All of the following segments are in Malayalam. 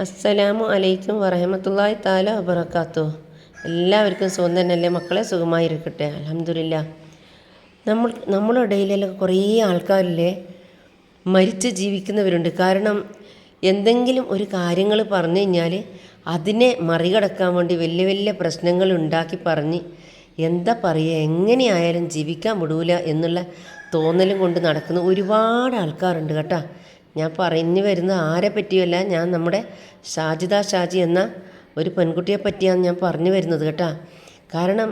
അസ്സലാമു അലൈക്കും വറഹമത്തല്ലാഹി താല വബറക്കാത്തു എല്ലാവർക്കും സുഖം തന്നെയല്ലേ? മക്കളെ സുഖമായിരിക്കട്ടെ. അലഹമില്ല നമ്മൾ നമ്മുടെ കുറേ ആൾക്കാരില്ലേ? മരിച്ച് ജീവിക്കുന്നവരുണ്ട്. കാരണം എന്തെങ്കിലും ഒരു കാര്യങ്ങൾ പറഞ്ഞു കഴിഞ്ഞാൽ അതിനെ മറികടക്കാൻ വേണ്ടി വലിയ വലിയ പ്രശ്നങ്ങൾ ഉണ്ടാക്കി പറഞ്ഞ് എന്താ പറയുക എങ്ങനെയായാലും ജീവിക്കാൻ വിടൂല എന്നുള്ള തോന്നലും കൊണ്ട് നടക്കുന്ന ഒരുപാട് ആൾക്കാരുണ്ട് കേട്ടോ. ഞാൻ പറഞ്ഞു വരുന്നത് ആരെ പറ്റിയല്ല ഞാൻ നമ്മുടെ ഷാജിദ ഷാജി എന്ന ഒരു പെൺകുട്ടിയെ പറ്റിയാണ് ഞാൻ പറഞ്ഞു വരുന്നത് കേട്ടോ. കാരണം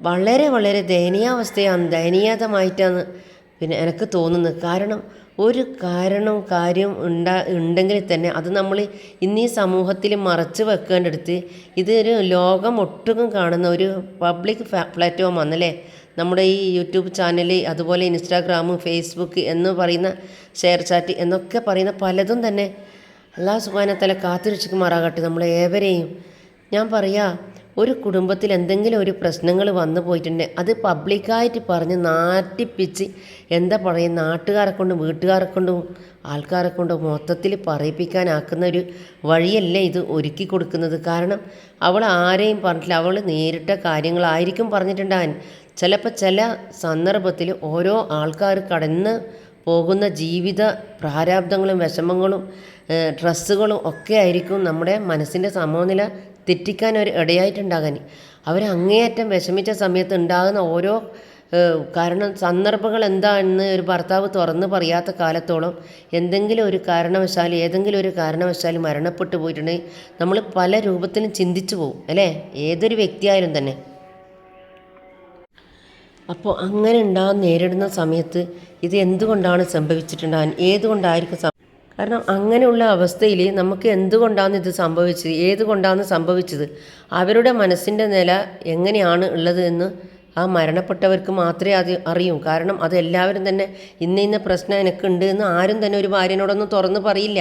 വളരെ വളരെ ദയനീയാവസ്ഥയാണ് ദയനീയതമായിട്ടാണ് പിന്നെ എനിക്ക് തോന്നുന്നത്. കാരണം ഒരു കാരണവും കാര്യം ഉണ്ടാ ഉണ്ടെങ്കിൽ തന്നെ അത് നമ്മൾ ഇന്ന് ഈ സമൂഹത്തിൽ മറച്ച് വെക്കേണ്ടടുത്ത് ഇതൊരു ലോകം ഒട്ടുക്കും കാണുന്ന ഒരു പബ്ലിക് പ്ലാറ്റ്ഫോം ആണല്ലേ നമ്മുടെ ഈ യൂട്യൂബ് ചാനൽ അതുപോലെ ഇൻസ്റ്റാഗ്രാം ഫേസ്ബുക്ക് എന്ന് പറയുന്ന ഷെയർ ചാറ്റ് എന്നൊക്കെ പറയുന്ന പലതും തന്നെ അള്ളാഹു സുബാനത്തല കാത്തിരക്ഷിക്കുമാറാകട്ടെ നമ്മളെ ഏവരെയും. ഞാൻ പറയാ ഒരു കുടുംബത്തിൽ എന്തെങ്കിലും ഒരു പ്രശ്നങ്ങൾ വന്നു പോയിട്ടുണ്ടെങ്കിൽ അത് പബ്ലിക്കായിട്ട് പറഞ്ഞ് നാട്ടിപ്പിച്ച് എന്താ പറയുക നാട്ടുകാരെ കൊണ്ടും വീട്ടുകാരെ കൊണ്ടും ആൾക്കാരെ കൊണ്ടും മൊത്തത്തിൽ പറയിപ്പിക്കാനാക്കുന്ന ഒരു വഴിയല്ലേ ഇത് ഒരുക്കി കൊടുക്കുന്നത്. കാരണം അവൾ ആരെയും പറഞ്ഞിട്ടില്ല അവൾ നേരിട്ട കാര്യങ്ങളായിരിക്കും പറഞ്ഞിട്ടുണ്ടാകാൻ ചിലപ്പോൾ ചില സന്ദർഭത്തിൽ ഓരോ ആൾക്കാർ കടന്ന് പോകുന്ന ജീവിത പ്രാരാബ്ദങ്ങളും വിഷമങ്ങളും ഡ്രസ്സുകളും ഒക്കെ ആയിരിക്കും നമ്മുടെ മനസ്സിന്റെ സമനില തെറ്റിക്കാൻ ഒരു ഇടയായിട്ടുണ്ടാകാൻ അവർ അങ്ങേയറ്റം വിഷമിച്ച സമയത്ത് ഉണ്ടാകുന്ന ഓരോ കാരണം സന്ദർഭങ്ങൾ എന്താണെന്ന് ഒരു ഭർത്താവ് തുറന്ന് പറയാത്ത കാലത്തോളം എന്തെങ്കിലും ഒരു കാരണവശാൽ ഏതെങ്കിലും ഒരു കാരണവശാൽ മരണപ്പെട്ടു പോയിട്ടുണ്ടെങ്കിൽ നമ്മൾ പല രൂപത്തിലും ചിന്തിച്ചു പോകും അല്ലേ? ഏതൊരു വ്യക്തിയായാലും തന്നെ. അപ്പോൾ അങ്ങനെ ഉണ്ടാകാൻ നേരിടുന്ന സമയത്ത് ഇത് എന്തുകൊണ്ടാണ് സംഭവിച്ചിട്ടുണ്ടാകാൻ ഏതുകൊണ്ടായിരിക്കും കാരണം അങ്ങനെയുള്ള അവസ്ഥയിൽ നമുക്ക് എന്തുകൊണ്ടാണ് ഇത് സംഭവിച്ചത്? ഏതുകൊണ്ടാണ് സംഭവിച്ചത്? അവരുടെ മനസ്സിന്റെ നില എങ്ങനെയാണ് ഉള്ളത് എന്ന് ആ മരണപ്പെട്ടവർക്ക് മാത്രമേ അത് അറിയൂ. കാരണം അത് എല്ലാവരും തന്നെ ഇന്ന ഇന്ന പ്രശ്നം എനിക്കുണ്ട് എന്ന് ആരും തന്നെ ഒരു ഭാര്യനോടൊന്നും തുറന്ന് പറയില്ല.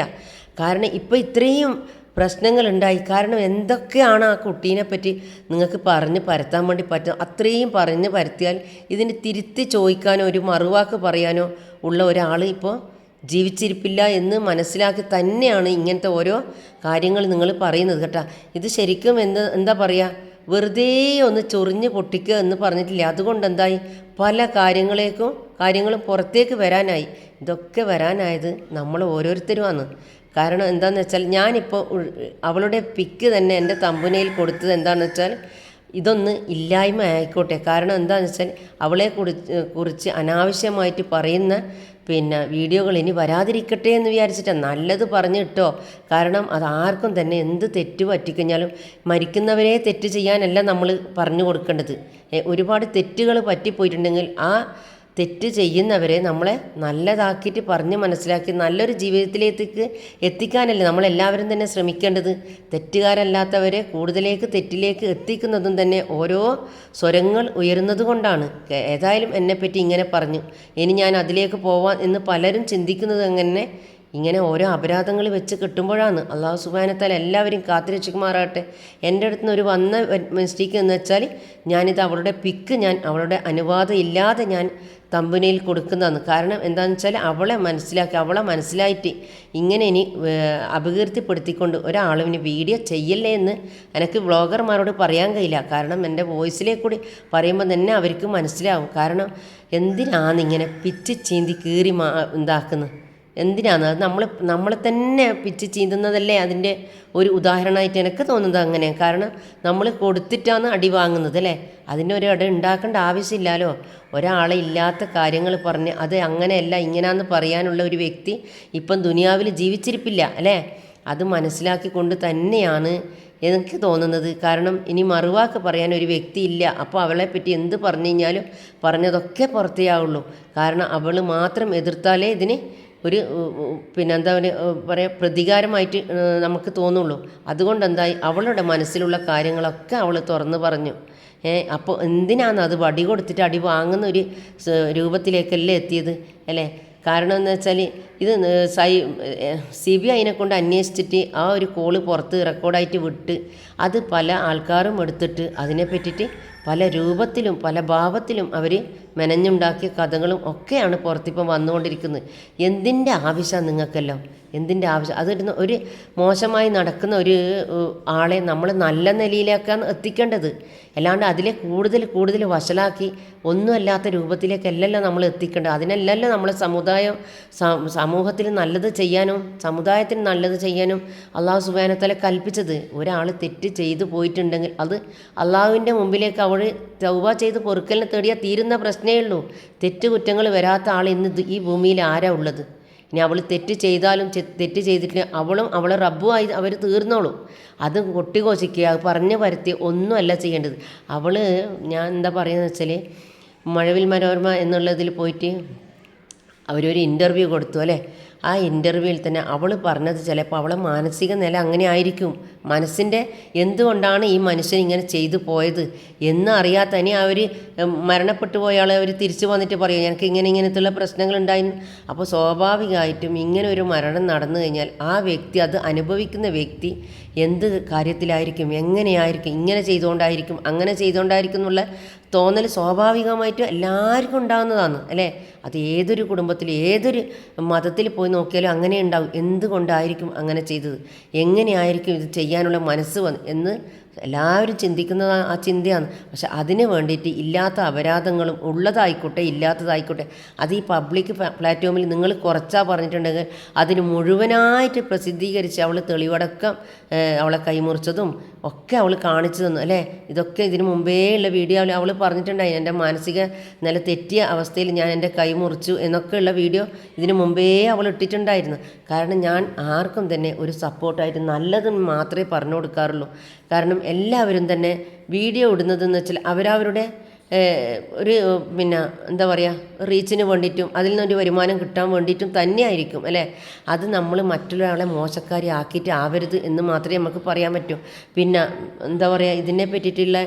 കാരണം ഇപ്പോൾ ഇത്രയും പ്രശ്നങ്ങളുണ്ടായി. കാരണം എന്തൊക്കെയാണ് ആ കുട്ടീനെ പറ്റി നിങ്ങൾക്ക് പറഞ്ഞ് പരത്താൻ വേണ്ടി പറ്റും? അത്രയും പറഞ്ഞ് പരത്തിയാൽ ഇതിന് തിരുത്തി ചോദിക്കാനോ ഒരു മറുവാക്ക് പറയാനോ ഉള്ള ഒരാൾ ഇപ്പോൾ ജീവിച്ചിരിപ്പില്ല എന്ന് മനസ്സിലാക്കി തന്നെയാണ് ഇങ്ങനത്തെ ഓരോ കാര്യങ്ങൾ നിങ്ങൾ പറയുന്നത് കേട്ടോ. ഇത് ശരിക്കും എന്ത് എന്താ പറയുക വെറുതെ ഒന്ന് ചൊറിഞ്ഞ് പൊട്ടിക്കുക എന്ന് പറഞ്ഞിട്ടില്ല? അതുകൊണ്ട് എന്തായി പല കാര്യങ്ങളേക്കും കാര്യങ്ങളും പുറത്തേക്ക് വരാനായി. ഇതൊക്കെ വരാനായത് നമ്മൾ ഓരോരുത്തരുമാണ്. കാരണം എന്താണെന്ന് വെച്ചാൽ ഞാനിപ്പോൾ അവളുടെ പിക്ക് തന്നെ എന്റെ തമ്പുനയിൽ കൊടുത്തത് എന്താണെന്ന് വെച്ചാൽ ഇതൊന്ന് ഇല്ലായ്മ ആയിക്കോട്ടെ. കാരണം എന്താണെന്ന് വെച്ചാൽ അവളെ കുറിച്ച് അനാവശ്യമായിട്ട് പറയുന്ന പിന്നെ വീഡിയോകൾ ഇനി വരാതിരിക്കട്ടെ എന്ന് വിചാരിച്ചിട്ടാണ് നല്ലത് പറഞ്ഞിട്ടോ കാരണം അത് ആർക്കും തന്നെ എന്ത് തെറ്റ് പറ്റിക്കഴിഞ്ഞാലും മരിക്കുന്നവരെ തെറ്റ് ചെയ്യാനല്ല നമ്മൾ പറഞ്ഞു കൊടുക്കേണ്ടത്. ഒരുപാട് തെറ്റുകൾ പറ്റിപ്പോയിട്ടുണ്ടെങ്കിൽ ആ തെറ്റ് ചെയ്യുന്നവരെ നമ്മളെ നല്ലതാക്കിയിട്ട് പറഞ്ഞ് മനസ്സിലാക്കി നല്ലൊരു ജീവിതത്തിലേക്ക് എത്തിക്കാനല്ലേ നമ്മളെല്ലാവരും തന്നെ ശ്രമിക്കേണ്ടത്. തെറ്റുകാരല്ലാത്തവരെ കൂടുതലേക്ക് തെറ്റിലേക്ക് എത്തിക്കുന്നതും തന്നെ ഓരോ സ്വരങ്ങൾ ഉയരുന്നത് കൊണ്ടാണ്. ഏതായാലും എന്നെപ്പറ്റി ഇങ്ങനെ പറഞ്ഞു. ഇനി ഞാൻ അതിലേക്ക് പോവാൻ എന്ന് പലരും ചിന്തിക്കുന്നത് അങ്ങനെ ഇങ്ങനെ ഓരോ അപരാധങ്ങൾ വെച്ച് കിട്ടുമ്പോഴാണ്. അള്ളാഹു സുബാനത്താൽ എല്ലാവരും കാത്തിരക്ഷിക്കുമാറാകട്ടെ. എന്റെ അടുത്ത് നിന്ന് ഒരു വന്ന മിസ്റ്റേക്ക് എന്ന് വെച്ചാൽ ഞാനിത് അവളുടെ പിക്ക് ഞാൻ അവളുടെ അനുവാദം ഇല്ലാതെ ഞാൻ തമ്പനയിൽ കൊടുക്കുന്നതെന്ന് കാരണം എന്താണെന്ന് വെച്ചാൽ അവളെ മനസ്സിലാക്കി അവളെ മനസ്സിലായിട്ട് ഇങ്ങനെ ഇനി അപകീർത്തിപ്പെടുത്തിക്കൊണ്ട് ഒരാളും വീഡിയോ ചെയ്യല്ലേ എന്ന് എനിക്ക് വ്ളോഗർമാരോട് പറയാൻ കഴിയില്ല. കാരണം എന്റെ വോയിസിലെ കൂടി പറയുമ്പോൾ തന്നെ അവർക്ക് മനസ്സിലാവും. കാരണം എന്തിനാണ് ഇങ്ങനെ പിറ്റ് ചീന്തി കീറി മാ എന്തിനാണ്? അത് നമ്മൾ നമ്മളെ തന്നെ പിച്ച് ചീന്തുന്നതല്ലേ അതിന്റെ ഒരു ഉദാഹരണമായിട്ട് എനിക്ക് തോന്നുന്നത് അങ്ങനെ. കാരണം നമ്മൾ കൊടുത്തിട്ടാണ് അടി വാങ്ങുന്നത് അല്ലേ? അതിന്റെ ഒരു അടി ഉണ്ടാക്കേണ്ട ആവശ്യമില്ലല്ലോ. ഒരാളെ ഇല്ലാത്ത കാര്യങ്ങൾ പറഞ്ഞ് അത് അങ്ങനെയല്ല ഇങ്ങനെയാന്ന് പറയാനുള്ള ഒരു വ്യക്തി ഇപ്പം ദുനിയാവിൽ ജീവിച്ചിരിപ്പില്ല അല്ലേ? അത് മനസ്സിലാക്കിക്കൊണ്ട് തന്നെയാണ് എനിക്ക് തോന്നുന്നത്. കാരണം ഇനി മറുവാക്ക് പറയാൻ ഒരു വ്യക്തി ഇല്ല. അപ്പോൾ അവളെ പറ്റി എന്ത് പറഞ്ഞു കഴിഞ്ഞാലും പറഞ്ഞതൊക്കെ പുറത്തേ ആവുള്ളൂ. കാരണം അവൾ മാത്രം എതിർത്താലേ ഇതിന് ഒരു പിന്നെ എന്താ പറയുക പ്രതികാരമായിട്ട് നമുക്ക് തോന്നുള്ളൂ. അതുകൊണ്ട് എന്തായി അവളുടെ മനസ്സിലുള്ള കാര്യങ്ങളൊക്കെ അവൾ തുറന്നു പറഞ്ഞു. ഏ അപ്പോൾ എന്തിനാണ് അത് വടി കൊടുത്തിട്ട് അടി വാങ്ങുന്ന ഒരു രൂപത്തിലേക്കല്ലേ എത്തിയത്? അല്ലേ? കാരണം എന്ന് വെച്ചാൽ ഇത് സൈ സി ബി ഐനെ കൊണ്ട് അന്വേഷിച്ചിട്ട് ആ ഒരു കോൾ പുറത്ത് റെക്കോർഡായിട്ട് വിട്ട് അത് പല ആൾക്കാരും എടുത്തിട്ട് അതിനെ പറ്റിയിട്ട് പല രൂപത്തിലും പല ഭാവത്തിലും അവർ മെനഞ്ഞുണ്ടാക്കിയ കഥകളും ഒക്കെയാണ് പുറത്തിപ്പം വന്നുകൊണ്ടിരിക്കുന്നത്. എന്തിന്റെ ആവശ്യമാണ് നിങ്ങൾക്കെല്ലാം? എന്തിന്റെ ആവശ്യം? അതിരുന്ന് ഒരു മോശമായി നടക്കുന്ന ഒരു ആളെ നമ്മൾ നല്ല നിലയിലേക്കാണ് എത്തിക്കേണ്ടത്. അല്ലാണ്ട് അതിലെ കൂടുതൽ കൂടുതൽ വഷളാക്കി ഒന്നുമല്ലാത്ത രൂപത്തിലേക്കല്ലല്ലോ നമ്മൾ എത്തിക്കേണ്ടത്. അതിനല്ലല്ലോ നമ്മൾ സമുദായം സമൂഹത്തിൽ നല്ലത് ചെയ്യാനും സമുദായത്തിന് നല്ലത് ചെയ്യാനും അള്ളാഹു സുബാനത്തല കൽപ്പിച്ചത്. ഒരാൾ തെറ്റ് ചെയ്തു പോയിട്ടുണ്ടെങ്കിൽ അത് അള്ളാഹുവിന്റെ മുമ്പിലേക്ക് അവൾ ചൊവ്വ ചെയ്ത് പൊറുക്കലിനെ തേടിയാൽ തീരുന്ന പ്രശ്നമേ ഉള്ളൂ. തെറ്റ് കുറ്റങ്ങൾ വരാത്ത ആൾ ഇന്ന് ഈ ഭൂമിയിൽ ആരാ ഉള്ളത്? ഇനി അവൾ തെറ്റ് ചെയ്താലും തെറ്റ് ചെയ്തിട്ടില്ല അവളും അവളെ റബ്ബുമായി അവർ തീർന്നോളും. അത് കൊട്ടിഘോഷിക്കുക പറഞ്ഞു പരത്തി ഒന്നുമല്ല ചെയ്യേണ്ടത്. അവൾ ഞാൻ എന്താ പറയുന്നത് വെച്ചാൽ മഴവിൽ മനോരമ എന്നുള്ളതിൽ പോയിട്ട് അവരൊരു ഇന്റർവ്യൂ കൊടുത്തു അല്ലേ? ആ ഇന്റർവ്യൂവിൽ തന്നെ അവൾ പറഞ്ഞത് ചിലപ്പോൾ അവളെ മാനസിക നില അങ്ങനെ ആയിരിക്കും. മനസ്സിന്റെ എന്തുകൊണ്ടാണ് ഈ മനുഷ്യൻ ഇങ്ങനെ ചെയ്തു പോയത്? എന്ന് അറിയാത്ത ഇനി അവർ മരണപ്പെട്ടു പോയാളെ അവർ തിരിച്ചു വന്നിട്ട് പറയും എനിക്ക് ഇങ്ങനെ ഇങ്ങനത്തുള്ള പ്രശ്നങ്ങൾ ഉണ്ടായിരുന്നു അപ്പോൾ സ്വാഭാവികമായിട്ടും ഇങ്ങനെ ഒരു മരണം നടന്നു കഴിഞ്ഞാൽ ആ വ്യക്തി അത് അനുഭവിക്കുന്ന വ്യക്തി എന്ത് കാര്യത്തിലായിരിക്കും എങ്ങനെയായിരിക്കും ഇങ്ങനെ ചെയ്തുകൊണ്ടായിരിക്കും അങ്ങനെ ചെയ്തുകൊണ്ടായിരിക്കും എന്നുള്ള തോന്നൽ സ്വാഭാവികമായിട്ടും എല്ലാവർക്കും ഉണ്ടാകുന്നതാണ് അല്ലേ? അത് ഏതൊരു കുടുംബത്തിൽ ഏതൊരു മതത്തിൽ പോയി നോക്കിയാലും അങ്ങനെ ഉണ്ടാവും എന്തുകൊണ്ടായിരിക്കും അങ്ങനെ ചെയ്തത്? എങ്ങനെയായിരിക്കും ഇത് ചെയ്യാനുള്ള മനസ്സ് എന്ന് എല്ലാവരും ചിന്തിക്കുന്നത് ആ- ചിന്തയാണ്. പക്ഷെ അതിന് വേണ്ടിയിട്ട് ഇല്ലാത്ത അപരാധങ്ങളും ഉള്ളതായിക്കോട്ടെ ഇല്ലാത്തതായിക്കോട്ടെ അത് ഈ പബ്ലിക് പ്ലാറ്റ്ഫോമിൽ നിങ്ങൾ കുറച്ചാ പറഞ്ഞിട്ടുണ്ടെങ്കിൽ അതിന് മുഴുവനായിട്ട് പ്രസിദ്ധീകരിച്ച് അവൾ തെളിവടക്കം അവളെ കൈമുറിച്ചതും ഒക്കെ അവൾ കാണിച്ചു തന്നു അല്ലേ? ഇതൊക്കെ ഇതിനു മുമ്പേ ഉള്ള വീഡിയോ അവൾ പറഞ്ഞിട്ടുണ്ടായി എന്റെ മാനസിക നില തെറ്റിയ അവസ്ഥയിൽ ഞാൻ എന്റെ കൈ മുറിച്ചു എന്നൊക്കെ ഉള്ള വീഡിയോ ഇതിനു മുമ്പേ അവൾ ഇട്ടിട്ടുണ്ടായിരുന്നു. കാരണം ഞാൻ ആർക്കും തന്നെ ഒരു സപ്പോർട്ടായിട്ട് നല്ലത് മാത്രമേ പറഞ്ഞു കൊടുക്കാറുള്ളൂ. കാരണം എല്ലാവരും തന്നെ വീഡിയോ ഇടുന്നതെന്ന് വെച്ചാൽ അവരവരുടെ ഒരു പിന്നെ എന്താ പറയുക റീച്ചിന് വേണ്ടിയിട്ടും അതിൽ നിന്നൊരു വരുമാനം കിട്ടാൻ വേണ്ടിയിട്ടും തന്നെയായിരിക്കും അല്ലേ? അത് നമ്മൾ മറ്റൊരാളെ മോശക്കാരി ആക്കിയിട്ട് ആവരുത് എന്ന് മാത്രമേ നമുക്ക് പറയാൻ പറ്റൂ. പിന്നെ എന്താ പറയുക ഇതിനെ പറ്റിയിട്ടുള്ള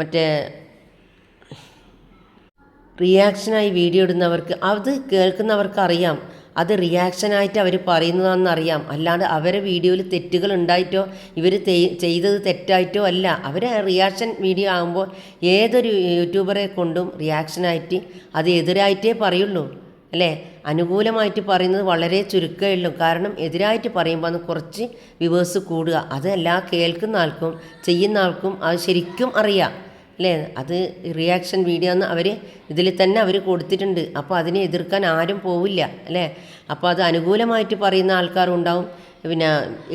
മറ്റേ റിയാക്ഷനായി വീഡിയോ ഇടുന്നവർക്ക് അത് കേൾക്കുന്നവർക്ക് അറിയാം. അത് റിയാക്ഷനായിട്ട് അവർ പറയുന്നതാണെന്ന് അറിയാം അല്ലാണ്ട് അവരെ വീഡിയോയിൽ തെറ്റുകൾ ഉണ്ടായിട്ടോ ഇവർ ചെയ്തത് തെറ്റായിട്ടോ അല്ല. അവർ റിയാക്ഷൻ വീഡിയോ ആകുമ്പോൾ ഏതൊരു യൂട്യൂബറെ കൊണ്ടും റിയാക്ഷൻ ആയിട്ട് അത് എതിരായിട്ടേ പറയുള്ളൂ. അല്ലേ? അനുകൂലമായിട്ട് പറയുന്നത് വളരെ ചുരുക്കമേ ഉള്ളൂ. കാരണം എതിരായിട്ട് പറയുമ്പോൾ അത് കുറച്ച് വിവേഴ്സ് കൂടുക. അതല്ല കേൾക്കുന്ന ആൾക്കും ചെയ്യുന്ന ആൾക്കും അത് ശരിക്കും അറിയാം. അല്ലേ? അത് റിയാക്ഷൻ വീഡിയോ എന്ന് അവർ ഇതിൽ തന്നെ അവർ കൊടുത്തിട്ടുണ്ട്. അപ്പോൾ അതിനെ എതിർക്കാൻ ആരും പോവില്ല അല്ലേ? അപ്പോൾ അത് അനുകൂലമായിട്ട് പറയുന്ന ആൾക്കാരും ഉണ്ടാവും പിന്നെ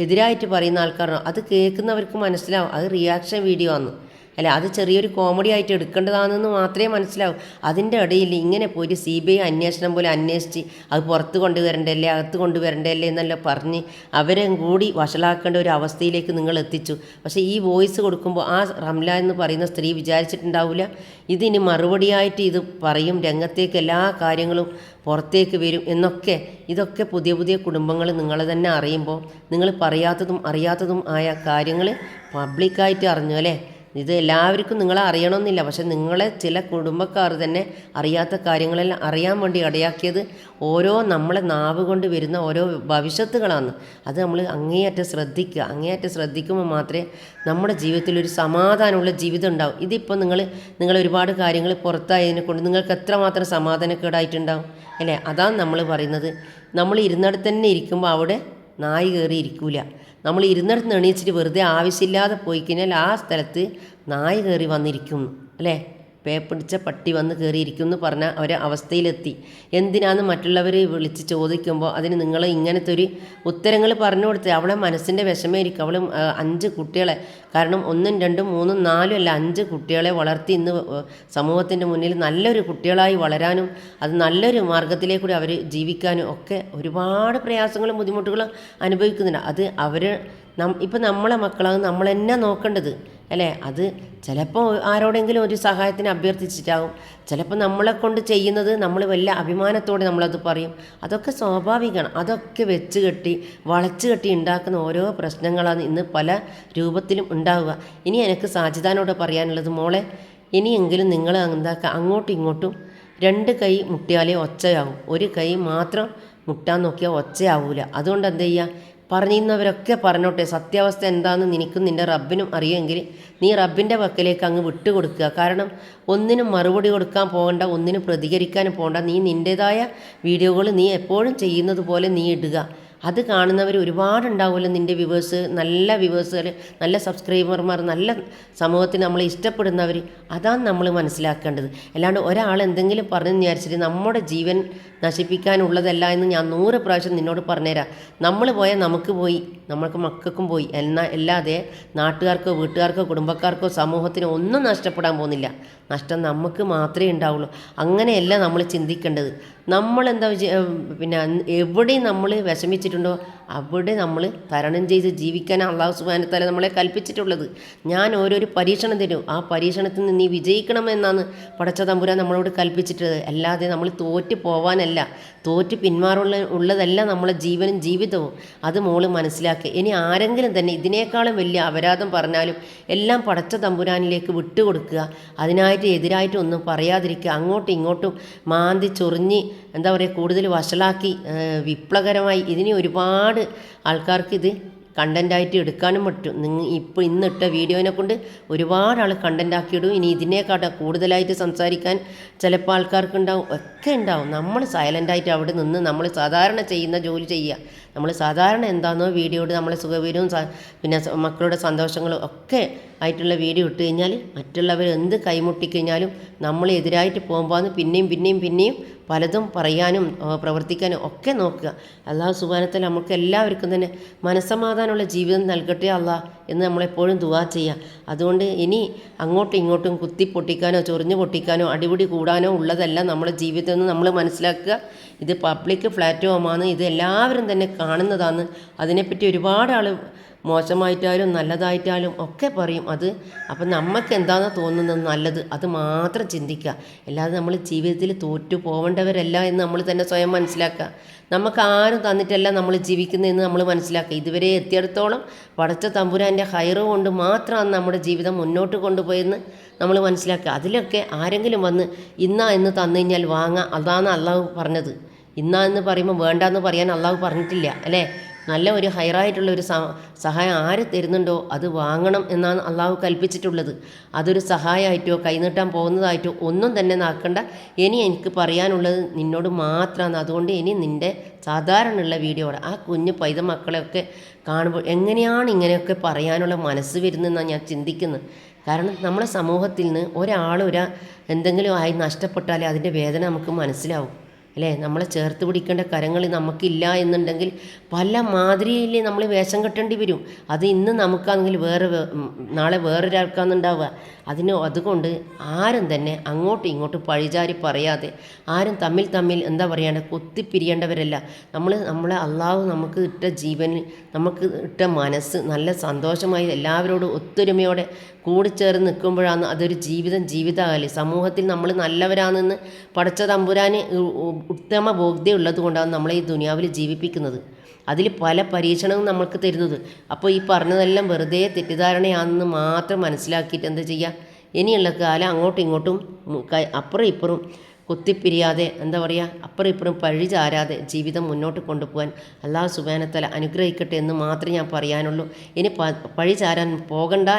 എതിരായിട്ട് പറയുന്ന ആൾക്കാരും അത് കേൾക്കുന്നവർക്ക് മനസ്സിലാവും. അത് റിയാക്ഷൻ വീഡിയോ ആണ് അല്ല? അത് ചെറിയൊരു കോമഡി ആയിട്ട് എടുക്കേണ്ടതാണെന്ന് മാത്രമേ മനസ്സിലാവൂ. അതിന്റെ ഇടയിൽ ഇങ്ങനെ പോയിട്ട് സി ബി ഐ അന്വേഷണം പോലെ അന്വേഷിച്ച് അത് പുറത്ത് കൊണ്ടുവരണ്ടല്ലേ അകത്ത് കൊണ്ടുവരണ്ടല്ലേ എന്നല്ല പറഞ്ഞ് അവരെ കൂടി വഷളാക്കേണ്ട ഒരു അവസ്ഥയിലേക്ക് നിങ്ങൾ എത്തിച്ചു. പക്ഷേ ഈ വോയിസ് കൊടുക്കുമ്പോൾ ആ റംല എന്ന് പറയുന്ന സ്ത്രീ വിചാരിച്ചിട്ടുണ്ടാവില്ല ഇതിന് മറുപടിയായിട്ട് ഇത് പറയും രംഗത്തേക്ക് എല്ലാ കാര്യങ്ങളും പുറത്തേക്ക് വരും എന്നൊക്കെ. ഇതൊക്കെ പുതിയ പുതിയ കുടുംബങ്ങൾ നിങ്ങളെ തന്നെ അറിയുമ്പോൾ നിങ്ങൾ പറയാത്തതും അറിയാത്തതും ആയ കാര്യങ്ങൾ പബ്ലിക്കായിട്ട് അറിഞ്ഞു അല്ലേ? ഇത് എല്ലാവർക്കും നിങ്ങളെ അറിയണമെന്നില്ല. പക്ഷെ നിങ്ങളെ ചില കുടുംബക്കാർ തന്നെ അറിയാത്ത കാര്യങ്ങളെല്ലാം അറിയാൻ വേണ്ടി ഇടയാക്കിയത് ഓരോ നമ്മളെ നാവ് കൊണ്ട് വരുന്ന ഓരോ ഭവിഷ്യത്തുകളാണ്. അത് നമ്മൾ അങ്ങേയറ്റം ശ്രദ്ധിക്കുക. അങ്ങേയറ്റം ശ്രദ്ധിക്കുമ്പോൾ മാത്രമേ നമ്മുടെ ജീവിതത്തിൽ ഒരു സമാധാനമുള്ള ജീവിതം ഉണ്ടാവും. ഇതിപ്പോൾ നിങ്ങൾ നിങ്ങൾ ഒരുപാട് കാര്യങ്ങൾ പുറത്തായതിനെ കൊണ്ട് നിങ്ങൾക്ക് എത്രമാത്രം സമാധാനക്കേടായിട്ടുണ്ടാവും? അല്ലേ? അതാണ് നമ്മൾ പറയുന്നത്. നമ്മൾ ഇരുന്നിടത്ത് തന്നെ ഇരിക്കുമ്പോൾ അവിടെ നായി കയറി ഇരിക്കൂല. നമ്മൾ ഇരുന്നിടത്ത് എണീച്ചിട്ട് വെറുതെ ആവശ്യമില്ലാതെ പോയി കഴിഞ്ഞാൽ ആ സ്ഥലത്ത് നായ കയറി വന്നിരിക്കും അല്ലേ? പേപ്പിടിച്ച പട്ടി വന്ന് കയറിയിരിക്കും എന്ന് പറഞ്ഞ ഒരു അവസ്ഥയിലെത്തി. എന്തിനാന്ന് മറ്റുള്ളവർ വിളിച്ച് ചോദിക്കുമ്പോൾ അതിന് നിങ്ങൾ ഇങ്ങനത്തെ ഒരു ഉത്തരങ്ങൾ പറഞ്ഞു കൊടുത്ത്. അവളെ മനസ്സിന്റെ വിഷമമായിരിക്കും. അവൾ അഞ്ച് കുട്ടികളെ കാരണം ഒന്നും രണ്ടും മൂന്നും നാലും അല്ല അഞ്ച് കുട്ടികളെ വളർത്തി ഇന്ന് സമൂഹത്തിന്റെ മുന്നിൽ നല്ലൊരു കുട്ടികളായി വളരാനും അത് നല്ലൊരു മാർഗത്തിലേക്ക് കൂടി അവർ ജീവിക്കാനും ഒക്കെ ഒരുപാട് പ്രയാസങ്ങളും ബുദ്ധിമുട്ടുകളും അനുഭവിക്കുന്നുണ്ട്. അത് അവർ നം ഇപ്പം നമ്മളെ മക്കളാണ് നമ്മൾ തന്നെ നോക്കേണ്ടത്. അല്ലേ? അത് ചിലപ്പോൾ ആരോടെങ്കിലും ഒരു സഹായത്തിന് അഭ്യർത്ഥിച്ചിട്ടാവും. ചിലപ്പോൾ നമ്മളെ കൊണ്ട് ചെയ്യുന്നത് നമ്മൾ വലിയ അഭിമാനത്തോടെ നമ്മളത് പറയും. അതൊക്കെ സ്വാഭാവികമാണ്. അതൊക്കെ വെച്ച് കെട്ടി വളച്ച് കെട്ടി ഉണ്ടാക്കുന്ന ഓരോ പ്രശ്നങ്ങളാണ് ഇന്ന് പല രൂപത്തിലും ഉണ്ടാവുക. ഇനി എനിക്ക് സാജിദാനോട് പറയാനുള്ളത് മോളെ ഇനിയെങ്കിലും നിങ്ങൾ എന്താക്കുക അങ്ങോട്ടും ഇങ്ങോട്ടും രണ്ട് കൈ മുട്ടിയാലേ ഒച്ചയാവും. ഒരു കൈ മാത്രം മുട്ടാൻ നോക്കിയാൽ ഒച്ചയാവൂല. അതുകൊണ്ട് എന്ത് ചെയ്യുക പറഞ്ഞിരുന്നവരൊക്കെ പറഞ്ഞോട്ടെ സത്യാവസ്ഥ എന്താണെന്ന് നിനക്കും നിന്റെ റബ്ബിനും അറിയുമെങ്കിൽ നീ റബ്ബിന്റെ പക്കലേക്ക് അങ്ങ് വിട്ടുകൊടുക്കുക. കാരണം ഒന്നിനും മറുപടി കൊടുക്കാൻ പോകണ്ട ഒന്നിനും പ്രതികരിക്കാനും പോകണ്ട നീ നിന്റേതായ വീഡിയോകൾ നീ എപ്പോഴും ചെയ്യുന്നത് പോലെ നീ ഇടുക. അത് കാണുന്നവർ ഒരുപാടുണ്ടാവുമല്ലോ നിന്റെ വ്യൂവേഴ്സ് നല്ല വ്യൂവേഴ്സുകൾ നല്ല സബ്സ്ക്രൈബർമാർ നല്ല സമൂഹത്തിന് നമ്മൾ ഇഷ്ടപ്പെടുന്നവർ. അതാണ് നമ്മൾ മനസ്സിലാക്കേണ്ടത്. അല്ലാണ്ട് ഒരാൾ എന്തെങ്കിലും പറഞ്ഞു വിചാരിച്ചിട്ട് നമ്മുടെ ജീവൻ നശിപ്പിക്കാനുള്ളതല്ല എന്ന് ഞാൻ നൂറ് പ്രാവശ്യം നിന്നോട് പറഞ്ഞുതരാം നമ്മൾ പോയാൽ നമുക്ക് പോയി നമ്മൾക്ക് മക്കൾക്കും പോയി. എന്നാൽ അല്ലാതെ നാട്ടുകാർക്കോ വീട്ടുകാർക്കോ കുടുംബക്കാർക്കോ സമൂഹത്തിനോ ഒന്നും നഷ്ടപ്പെടാൻ പോകുന്നില്ല. നഷ്ടം നമുക്ക് മാത്രമേ ഉണ്ടാവുള്ളൂ. അങ്ങനെയല്ല നമ്മൾ ചിന്തിക്കേണ്ടത്. നമ്മളെന്താ വിചാ പിന്നെ എവിടെയും നമ്മൾ വിഷമിച്ചിട്ടുണ്ടോ? അവിടെ നമ്മൾ തരണം ചെയ്ത് ജീവിക്കാൻ അള്ളാഹു സുബാനത്താല നമ്മളെ കൽപ്പിച്ചിട്ടുള്ളത്. ഞാൻ ഓരോരോ പരീക്ഷണം തരും. ആ പരീക്ഷണത്തിൽ നിന്ന് നീ വിജയിക്കണമെന്നാണ് പടച്ച തമ്പുരാൻ നമ്മളോട് കൽപ്പിച്ചിട്ടുള്ളത്. അല്ലാതെ നമ്മൾ തോറ്റു പോവാനല്ല. തോറ്റ് പിന്മാറുള്ള ഉള്ളതല്ല നമ്മളെ ജീവനും ജീവിതവും. അത് മോൾ മനസ്സിലാക്കുക ഇനി ആരെങ്കിലും തന്നെ ഇതിനേക്കാളും വലിയ അപരാധം പറഞ്ഞാലും എല്ലാം പടച്ച തമ്പുരാനിലേക്ക് വിട്ടുകൊടുക്കുക. അതിനായിട്ട് എതിരായിട്ട് ഒന്നും പറയാതിരിക്കുക. അങ്ങോട്ടും ഇങ്ങോട്ടും മാന്തി ചൊറിഞ്ഞ് എന്താ പറയുക കൂടുതൽ വഷളാക്കി വിപ്ലകരമായി ഇതിന് ഒരുപാട് ആൾക്കാർക്ക് ഇത് കണ്ടന്റായിട്ട് എടുക്കാനും പറ്റും. നിങ്ങൾ ഇപ്പോൾ ഇന്നിട്ട വീഡിയോനെ കൊണ്ട് ഒരുപാട് ആൾ കണ്ടന്റ് ആക്കിയിടും ഇനി ഇതിനേക്കാട്ട കൂടുതലായിട്ട് സംസാരിക്കാൻ ചിലപ്പോൾ ആൾക്കാർക്ക് ഉണ്ടാവും ഒക്കെ ഉണ്ടാവും. നമ്മൾ സൈലന്റായിട്ട് അവിടെ നിന്ന് നമ്മൾ സാധാരണ ചെയ്യുന്ന ജോലി ചെയ്യുക നമ്മൾ സാധാരണ എന്താണെന്നോ വീഡിയോട് നമ്മളെ സുഖവീരവും പിന്നെ മക്കളുടെ സന്തോഷങ്ങളും ഒക്കെ ആയിട്ടുള്ള വീഡിയോ ഇട്ട് കഴിഞ്ഞാൽ മറ്റുള്ളവർ എന്ത് കൈമുട്ടിക്കഴിഞ്ഞാലും നമ്മൾ എതിരായിട്ട് പോകുമ്പോൾ പിന്നെയും പിന്നെയും പിന്നെയും പലതും പറയാനും പ്രവർത്തിക്കാനും ഒക്കെ നോക്കുക. അള്ളാഹു സുബാനത്തിൽ നമുക്ക് എല്ലാവർക്കും തന്നെ മനസ്സമാധാനമുള്ള ജീവിതം നൽകട്ടെ അല്ല എന്ന് നമ്മളെപ്പോഴും ദുവാ ചെയ്യാം. അതുകൊണ്ട് ഇനി അങ്ങോട്ടും ഇങ്ങോട്ടും കുത്തി പൊട്ടിക്കാനോ ചൊറിഞ്ഞു പൊട്ടിക്കാനോ അടിപിടി കൂടാനോ ഉള്ളതല്ല നമ്മുടെ ജീവിതം എന്ന് നമ്മൾ മനസ്സിലാക്കുക. ഇത് പബ്ലിക് പ്ലാറ്റ്ഫോമാണ് ഇത് എല്ലാവരും തന്നെ കാണുന്നതാണ്. അതിനെപ്പറ്റി ഒരുപാട് ആൾ മോശമായിട്ടാലും നല്ലതായിട്ടാലും ഒക്കെ പറയും അത്. അപ്പം നമുക്ക് എന്താണെന്ന് തോന്നുന്നത്? നല്ലത്. അത് മാത്രം ചിന്തിക്കുക. അല്ലാതെ നമ്മൾ ജീവിതത്തിൽ തോറ്റു പോവേണ്ടവരല്ല എന്ന് നമ്മൾ തന്നെ സ്വയം മനസ്സിലാക്കുക. നമുക്ക് ആരും തന്നിട്ടല്ല നമ്മൾ ജീവിക്കുന്നതെന്ന് നമ്മൾ മനസ്സിലാക്കുക. ഇതുവരെ എത്തിയിടത്തോളം പടച്ച തമ്പുരാന്റെ ഹൈറ് കൊണ്ട് മാത്രമാണ് നമ്മുടെ ജീവിതം മുന്നോട്ട് കൊണ്ടുപോയെന്ന് നമ്മൾ മനസ്സിലാക്കുക. അതിലൊക്കെ ആരെങ്കിലും വന്ന് ഇന്നാ എന്ന് തന്നു കഴിഞ്ഞാൽ വാങ്ങാം. അതാണ് അള്ളാഹു പറഞ്ഞത്. ഇന്നാ എന്ന് പറയുമ്പോൾ വേണ്ടാന്ന് പറയാൻ അള്ളാഹു പറഞ്ഞിട്ടില്ല. അല്ലേ? നല്ല ഒരു ഹൈറായിട്ടുള്ള ഒരു സഹായം ആര് തരുന്നുണ്ടോ അത് വാങ്ങണം എന്നാണ് അള്ളാഹു കൽപ്പിച്ചിട്ടുള്ളത്. അതൊരു സഹായമായിട്ടോ കൈനീട്ടാൻ പോകുന്നതായിട്ടോ ഒന്നും തന്നെ നാക്കണ്ട. ഇനി എനിക്ക് പറയാനുള്ളത് നിന്നോട് മാത്രമാണ് അതുകൊണ്ട് ഇനി നിന്റെ സാധാരണയുള്ള വീഡിയോടെ ആ കുഞ്ഞു പൈത മക്കളെയൊക്കെ കാണുമ്പോൾ എങ്ങനെയാണ് ഇങ്ങനെയൊക്കെ പറയാനുള്ള മനസ്സ് വരുന്നതെന്നാണ് ഞാൻ ചിന്തിക്കുന്നത് കാരണം നമ്മുടെ സമൂഹത്തിൽ നിന്ന് ഒരാൾ ഒരാ എന്തെങ്കിലും ആയി നഷ്ടപ്പെട്ടാലേ അതിന്റെ വേദന നമുക്ക് മനസ്സിലാവും. അല്ലേ? നമ്മളെ ചേർത്ത് പിടിക്കേണ്ട കരങ്ങൾ നമുക്കില്ല എന്നുണ്ടെങ്കിൽ പല മാതിരിയിലേ നമ്മൾ വേഷം കെട്ടേണ്ടി വരും. അത് ഇന്ന് നമുക്കാണെങ്കിൽ വേറെ നാളെ വേറൊരാൾക്കാന്നുണ്ടാവുക അതിന് അതുകൊണ്ട് ആരും തന്നെ അങ്ങോട്ടും ഇങ്ങോട്ടും പഴിചാരി പറയാതെ ആരും തമ്മിൽ തമ്മിൽ എന്താ പറയുക കുത്തിപ്പിരിയേണ്ടവരല്ല നമ്മൾ നമ്മളെ അള്ളാഹു നമുക്ക് ഇട്ട ജീവന് നമുക്ക് ഇട്ട മനസ്സ് നല്ല സന്തോഷമായി എല്ലാവരോടും ഒത്തൊരുമയോടെ കൂടിച്ചേർന്ന് നിൽക്കുമ്പോഴാണ് അതൊരു ജീവിതം ജീവിതകാലി. സമൂഹത്തിൽ നമ്മൾ നല്ലവരാണെന്ന് പഠിച്ച തമ്പുരാന് ഉത്തമ ബോധ്യമുള്ളത് കൊണ്ടാണ് നമ്മളെ ഈ ദുനിയാവിൽ ജീവിപ്പിക്കുന്നത്. അതിൽ പല പരീക്ഷണവും നമ്മൾക്ക് തരുന്നത്. അപ്പോൾ ഈ പറഞ്ഞതെല്ലാം വെറുതെ തെറ്റിദ്ധാരണയാണെന്ന് മാത്രം മനസ്സിലാക്കിയിട്ട് എന്താ ചെയ്യുക? ഇനിയുള്ള കാലം അങ്ങോട്ടും ഇങ്ങോട്ടും അപ്പുറം ഇപ്പുറം കുത്തിപ്പിരിയാതെ എന്താ പറയുക? അപ്പുറം ഇപ്പുറം പഴി ചാരാതെ ജീവിതം മുന്നോട്ട് കൊണ്ടുപോകാൻ അള്ളാഹു സുബാനത്തല അനുഗ്രഹിക്കട്ടെ എന്ന് മാത്രമേ ഞാൻ പറയാനുള്ളൂ. ഇനി പഴി ചാരാൻ പോകണ്ട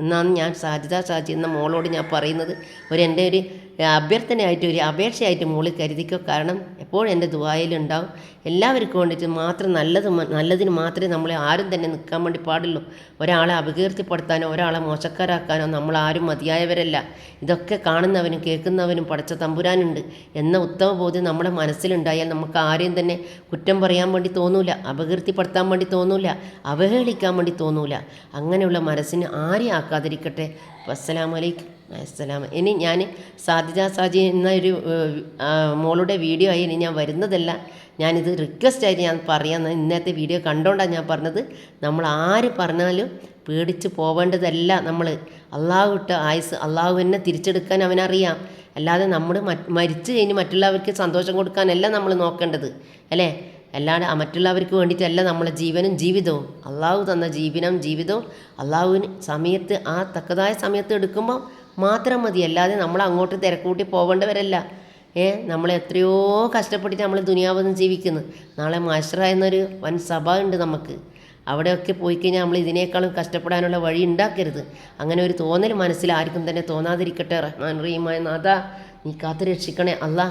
എന്നാണ് ഞാൻ സാജിദ സാജി എന്ന മോളോട് ഞാൻ പറയുന്നത്. ഒരു എന്റെ ഒരു അഭ്യർത്ഥനയായിട്ട് ഒരു അപേക്ഷയായിട്ട് മുകളിൽ കരുതിക്കോ. കാരണം എപ്പോഴും എന്റെ ദുബായിലുണ്ടാവും. എല്ലാവർക്കും വേണ്ടിയിട്ട് മാത്രം നല്ലത് നല്ലതിന് മാത്രമേ നമ്മളെ ആരും തന്നെ നിൽക്കാൻ വേണ്ടി പാടുള്ളൂ. ഒരാളെ അപകീർത്തിപ്പെടുത്താനോ ഒരാളെ മോശക്കാരാക്കാനോ നമ്മൾ ആരും മതിയായവരല്ല. ഇതൊക്കെ കാണുന്നവനും കേൾക്കുന്നവനും പഠിച്ച തമ്പുരാനുണ്ട് എന്ന ഉത്തമ ബോധ്യം നമ്മുടെ മനസ്സിലുണ്ടായാൽ നമുക്ക് ആരെയും തന്നെ കുറ്റം പറയാൻ വേണ്ടി തോന്നൂല അപകീർത്തിപ്പെടുത്താൻ വേണ്ടി തോന്നൂല അവഹേളിക്കാൻ വേണ്ടി തോന്നൂല. അങ്ങനെയുള്ള മനസ്സിന് ആരെയും ആക്കാതിരിക്കട്ടെ. അസ്സലാമലൈക്കും അസ്സലാം ഇനി ഞാൻ സാധിജ സാജി എന്ന ഒരു മോളുടെ വീഡിയോ ആയി ഇനി ഞാൻ വരുന്നതല്ല. ഞാനിത് റിക്വസ്റ്റ് ആയി ഞാൻ പറയാം. ഇന്നത്തെ വീഡിയോ കണ്ടോണ്ടാണ് ഞാൻ പറഞ്ഞത്. നമ്മൾ ആര് പറഞ്ഞാലും പേടിച്ച് പോവേണ്ടതല്ല നമ്മൾ അള്ളാഹു ഇട്ട ആയുസ് അള്ളാഹു എന്നെ തിരിച്ചെടുക്കാൻ അവനറിയാം. അല്ലാതെ നമ്മൾ മരിച്ചു കഴിഞ്ഞ് മറ്റുള്ളവർക്ക് സന്തോഷം കൊടുക്കാനല്ല നമ്മൾ നോക്കേണ്ടത്. അല്ലേ? അല്ലാതെ മറ്റുള്ളവർക്ക് വേണ്ടിയിട്ടല്ല നമ്മളെ ജീവനും ജീവിതവും. അള്ളാഹു തന്ന ജീവനും ജീവിതവും അള്ളാഹുവിന് സമയത്ത് ആ തക്കതായ സമയത്ത് എടുക്കുമ്പോൾ മാത്രം മതി. അല്ലാതെ നമ്മൾ അങ്ങോട്ട് തിരക്കൂട്ടി പോകേണ്ടവരല്ല ഏ നമ്മൾ എത്രയോ കഷ്ടപ്പെട്ടിട്ട് നമ്മൾ ദുനിയാവെന്ന് ജീവിക്കുന്നു. നാളെ മാസ്റ്റർ എന്നൊരു വൻ സഭ ഉണ്ട് നമുക്ക്. അവിടെയൊക്കെ പോയി കഴിഞ്ഞാൽ നമ്മൾ ഇതിനേക്കാളും കഷ്ടപ്പെടാനുള്ള വഴി ഉണ്ടാക്കരുത്. അങ്ങനെ ഒരു തോന്നൽ മനസ്സിൽ ആർക്കും തന്നെ തോന്നാതിരിക്കട്ടെ റഹ്മാൻ റഹീമായ നാഥ. നീ കാത്തു രക്ഷിക്കണേ അല്ലാ